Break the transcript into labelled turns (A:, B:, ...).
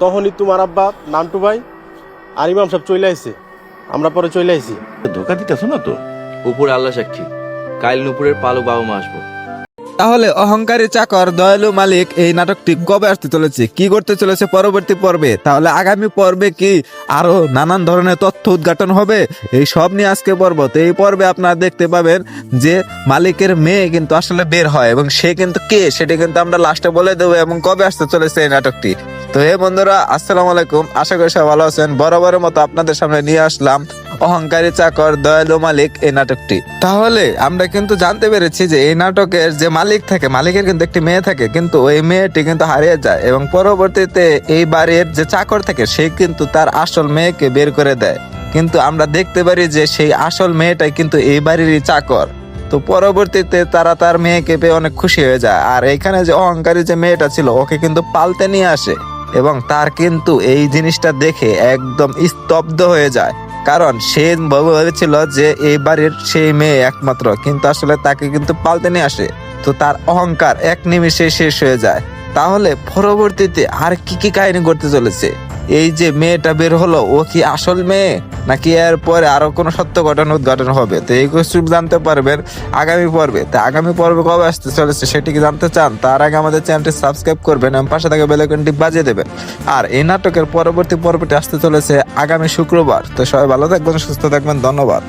A: তখনই তোমার আব্বা নান্টু ভাই আর ইমাম সাহেব চলে আইছে। আমরা পরে চলে আইছি।
B: ধোকা দিতেছ না তো?
C: উপরে আল্লাহ সাক্ষী। কাইল নুপুরের পালক বাবা মা আসব।
D: তাহলে অহংকারী চাকর দয়ালু মালিক এই নাটকটি কবে আসতে চলেছে? কি করতে চলেছে পরবর্তী পর্বে? তাহলে আগামী পর্বে কি আরও নানান ধরনের তথ্য উদ্ঘাটন হবে? এই সব নিয়ে আজকে পর্ব তো এই পর্বে আপনারা দেখতে পাবেন যে মালিকের মেয়ে কিন্তু আসলে বের হয় এবং সে কিন্তু কে? সেটা কিন্তু আমরা লাস্টে বলে দেবো এবং কবে আসতে চলেছে এই নাটকটি? তো হে বন্ধুরা, আসসালামু আলাইকুম। আশা করি সবাই ভালো আছেন। বরাবরের মতো আপনাদের সামনে নিয়ে আসলাম অহংকারী চাকর দয়ালু মালিক এই নাটকটি। তাহলে আমরা কিন্তু জানতে পেরেছি যে এই নাটকের যে মালিক থাকে, মালিকের কিন্তু একটি মেয়ে থাকে, কিন্তু ওই মেয়েটি কিন্তু হারিয়ে যায় এবং পরবর্তীতে এই বাড়ির যে চাকর থাকে, সে কিন্তু তার আসল মেয়েকে বের করে দেয়। কিন্তু আমরা দেখতে পারি যে সেই আসল মেয়েটাই কিন্তু এই বাড়িরই চাকর। তো পরবর্তীতে তারা তার মেয়েকে পেয়ে অনেক খুশি হয়ে যায়। আর এখানে যে অহংকারী যে মেয়েটা ছিল, ওকে কিন্তু পালতে নিয়ে আসে। এবং তার কিন্তু এই জিনিসটা দেখে একদম স্তব্ধ হয়ে যায়। কারণ সে ভেবেছিল যে এই বাড়ির সেই মেয়ে একমাত্র, কিন্তু আসলে তাকে কিন্তু পাল্টে নিয়ে আসে। তো তার অহংকার এক নিমিষে শেষ হয়ে যায়। তাহলে পরবর্তীতে আর কি কি কাহিনী করতে চলেছে? এই যে মেয়েটা বের হলো, ও কি আসল মেয়ে? নাকি এর পরে আরও কোনো সত্য ঘটনা উদ্ঘাটন হবে? তো এই কিছু জানতে পারবেন আগামী পর্বে। তো আগামী পর্বে কবে আসতে চলেছে সেটি কি জানতে চান, তার আগে আমাদের চ্যানেলটি সাবস্ক্রাইব করবেন এবং পাশে থাকা বেলাইকনটি বাজিয়ে দেবেন। আর এই নাটকের পরবর্তী পর্বটি আসতে চলেছে আগামী শুক্রবার। তো সবাই ভালো থাকবেন, সুস্থ থাকবেন, ধন্যবাদ।